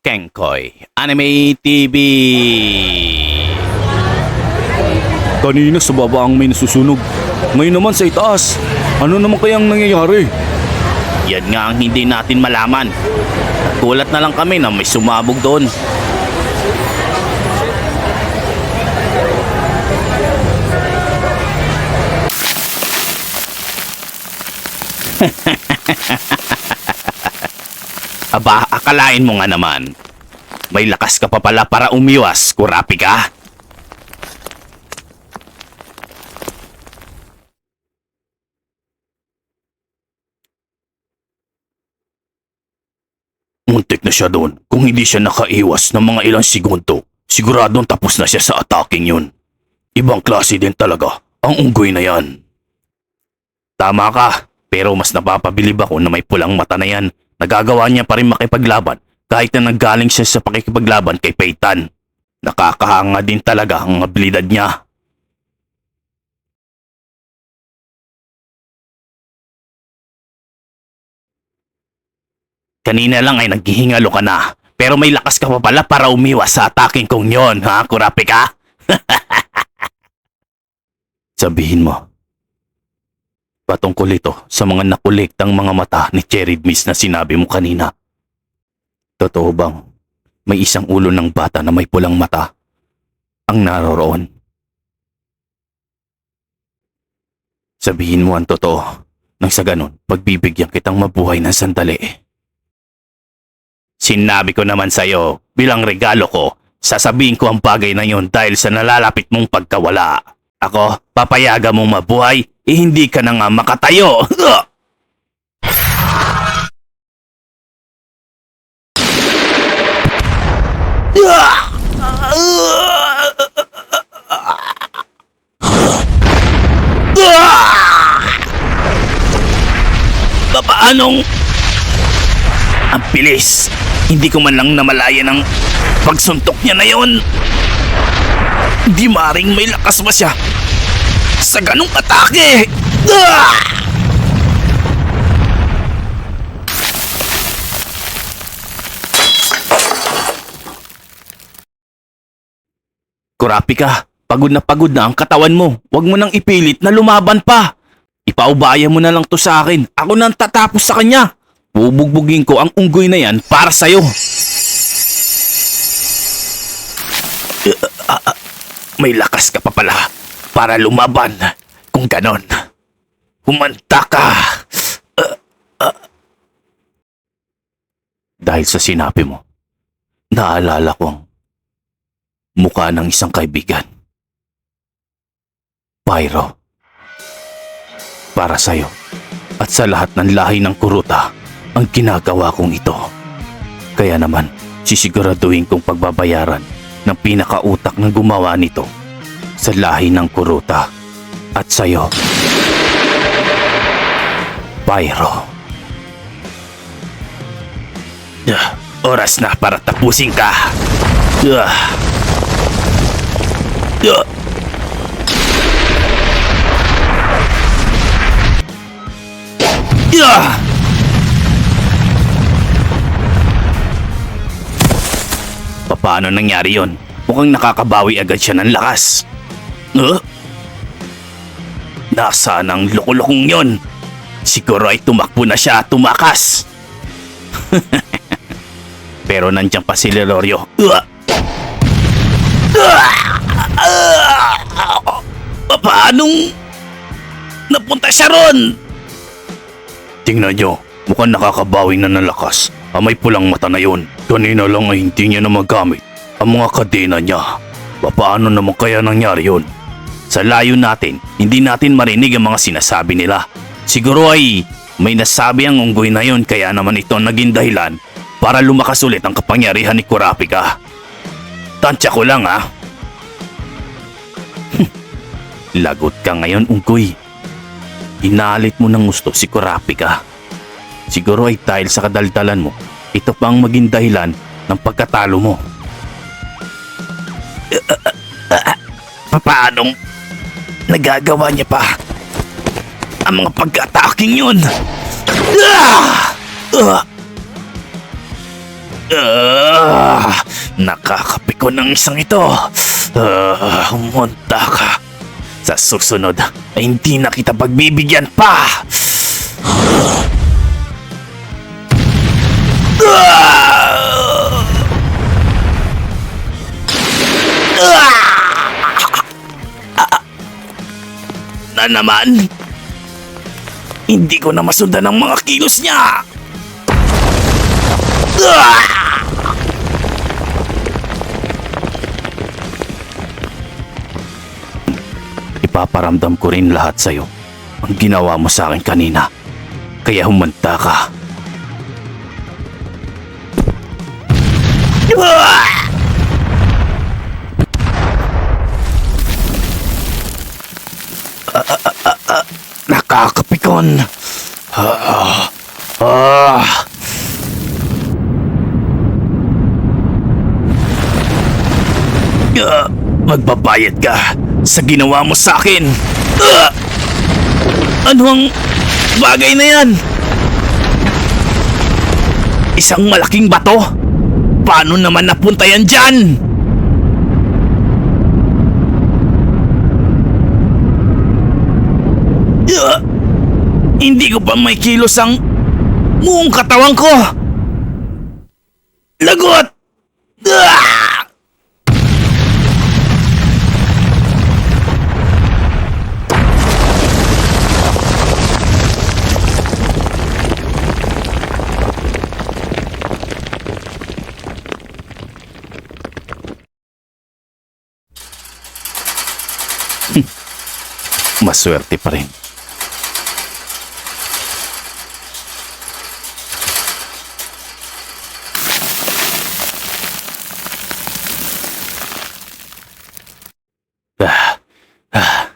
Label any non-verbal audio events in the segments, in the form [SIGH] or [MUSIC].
Kenkoy Anime TV. Kanina sa baba ang may nasusunog. Ngayon naman sa itaas. Ano naman kayang nangyayari? Yan nga ang hindi natin malaman. Nagulat na lang kami na may sumabog doon. [LAUGHS] Aba, akalain mo nga naman. May lakas ka pa pala para umiwas, kurapi ka. Muntik na siya doon. Kung hindi siya nakaiwas ng mga ilang segundo, siguradong tapos na siya sa attacking yun. Ibang klase din talaga ang unggoy na yan. Tama ka, pero mas napapabilib ako na may pulang mata na yan. Nagagawa niya pa rin makipaglaban kahit na nanggaling siya sa pakikipaglaban kay Peyton. Nakakahanga din talaga ang abilidad niya. Kanina lang ay naghihingalo ka na. Pero may lakas ka pa pala para umiwas sa attacking kong yon, ha? Kurapi ka? [LAUGHS] Sabihin mo. Patungkol ito sa mga nakolektang mga mata ni Cherry Miss na sinabi mo kanina. Totoo bang may isang ulo ng bata na may pulang mata ang naroroon? Sabihin mo ang totoo nang sa ganon pagbibigyan kitang mabuhay ng sandali. Sinabi ko naman sa'yo, bilang regalo ko, sasabihin ko ang bagay na yon dahil sa nalalapit mong pagkawala. Ako, papayaga mong mabuhay, eh hindi ka na nga makatayo. [LAUGHS] Papaanong ang bilis. Hindi ko man lang namalaya ng pagsuntok niya na yon. Di maring may lakas ba siya sa ganong atake. Ah! Kurapi ka, pagod na pagod na ang katawan mo. Huwag mo nang ipilit na lumaban pa. Ipaubaya mo na lang to sa akin. Ako nang tatapos sa kanya. Bubugbugin ko ang unggoy na yan para sa'yo. Uh, ah, ah, may lakas ka pa pala para lumaban. Kung ganon, humanta ka. Uh, uh. Dahil sa sinabi mo, naalala ko mukha ng isang kaibigan. Pyro. Para sa'yo at sa lahat ng lahi ng kuruta ang ginagawa kong ito. Kaya naman, sisiguraduhin kong pagbabayaran ng pinakautak na gumawa nito sa lahi ng kuruta at sa'yo. Pyro. Duh, oras na para tapusin ka. Duh. Duh. Duh. Paano nangyari yon? Mukhang nakakabawi agad siya ng lakas. Huh? Nasaan ang lukulukong yon? Siguro ay tumakbo na siya tumakas. [LAUGHS] Pero nandiyan pa si Lelorio. Paanong napunta siya ron? Tingnan nyo, mukhang nakakabawi na ng lakas. Ang may pulang mata na yon. Kanina lang ay hindi niya na magamit ang mga kadena niya. Paano naman kaya nangyari yon? Sa layo natin, hindi natin marinig ang mga sinasabi nila. Siguro ay may nasabi ang unggoy na yon kaya naman ito naging dahilan para lumakas ulit ang kapangyarihan ni Kurapika. Tansya ko lang ha. Lagot ka ngayon, unggoy. Inalit mo ng gusto si Kurapika. Siguro ay dahil sa kadaldalan mo, ito pa ang maging dahilan ng pagkatalo mo. [LAUGHS] Paanong nagagawa niya pa ang mga pag-attacking yun? Ah! Ah! Ah, nakakapiko ng isang ito. Ah, humunta ka. Sa susunod ay hindi na kita pagbibigyan pa. Na naman? Hindi ko na masundan ang mga kilos niya. Ah! Ipaparamdam ko rin lahat sa'yo ang ginawa mo sa akin kanina. Kaya humanta ka. Ah! Ah, Nakakapikon. Ah, ah. Ah, magbabayad ka sa ginawa mo sa akin. Ah! Ano ang bagay na yan? Isang malaking bato? Paano naman napunta yan dyan? Ah! Hindi ko pa may kilos ang buong katawan ko. Lagot! Ah! [LAUGHS] Maswerte pa rin. Ah, ah,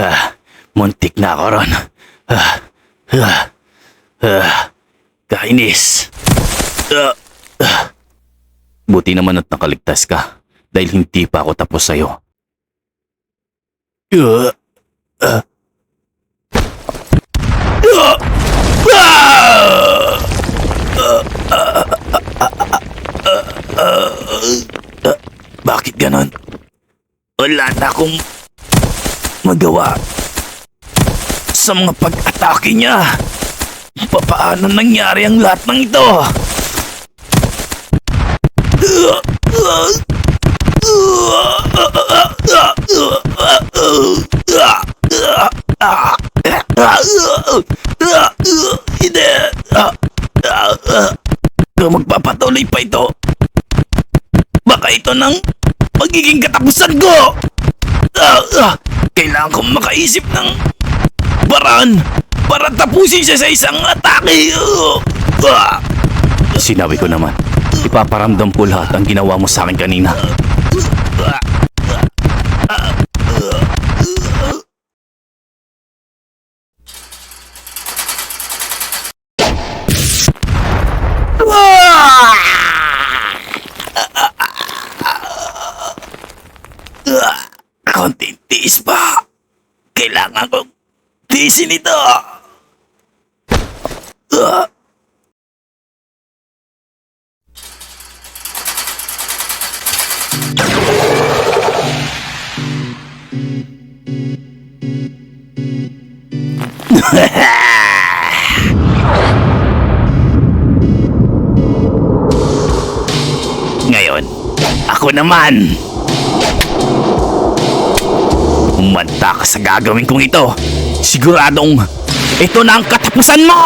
ah, muntik na ako ron. Ah, ah, ah, kainis. Ah, ah. Buti naman at nakaligtas ka dahil hindi pa ako tapos sa'yo. Uh, uh, uh, ah! Uh, Bakit ganon? Wala na akong magawa sa mga pag-atake niya. Papaano nangyari ang lahat ng ito? Hindi. Kung magpapatuloy pa ito, baka ito nang magiging katapusan ko. Ah, ah, kailangan kong makaisip ng paraan para tapusin siya sa isang atake. Ah. Sinabi ko naman, ipaparamdam ko lahat ang ginawa mo sa akin kanina. Ah, Konting tiis pa. Kailangan kong tiisin ito. Ah. [LAUGHS] Ngayon, ako naman. Umanta ka sa gagawin kong ito. Siguradong ito na ang katapusan mo!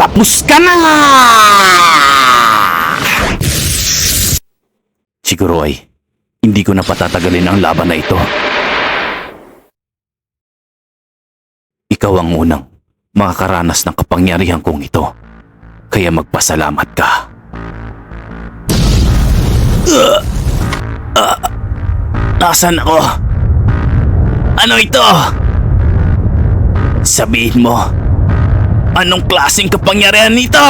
Tapos ka na! Siguro ay hindi ko na patatagalin ang laban na ito. Ikaw ang unang makakaranas ng kapangyarihan kong ito. Kaya magpasalamat ka. Uh, uh, Nasaan ako? Ano ito? Sabihin mo, anong klaseng kapangyarihan nito?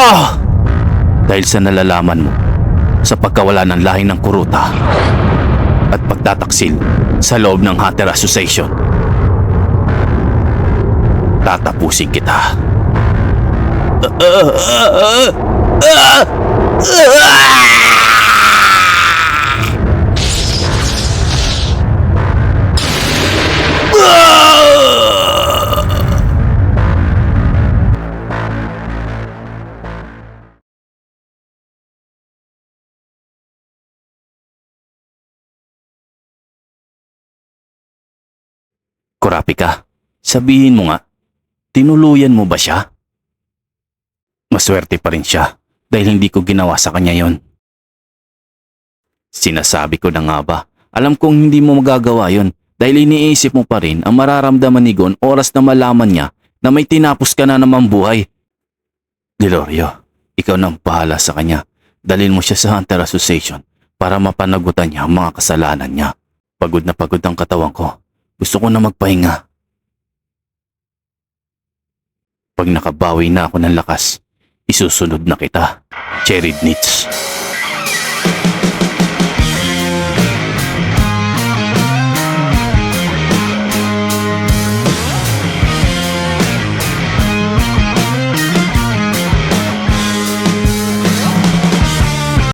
Dahil sa nalalaman mo, sa pagkawala ng lahi ng kuruta at pagtataksil sa loob ng Hunter Association, tatapusin kita. Kurapi ka. Sabihin mo nga, tinuluyan mo ba siya? Maswerte pa rin siya dahil hindi ko ginawa sa kanya yon. Sinasabi ko na nga ba, alam kong hindi mo magagawa yon dahil iniisip mo pa rin ang mararamdaman ni Gon oras na malaman niya na may tinapos ka na naman buhay. Delorio, ikaw nang bahala sa kanya. Dalhin mo siya sa Hunter Association para mapanagutan niya ang mga kasalanan niya. Pagod na pagod ang katawan ko. Gusto ko na magpahinga. Pag nakabawi na ako ng lakas, isusunod na kita. Cherry Nits.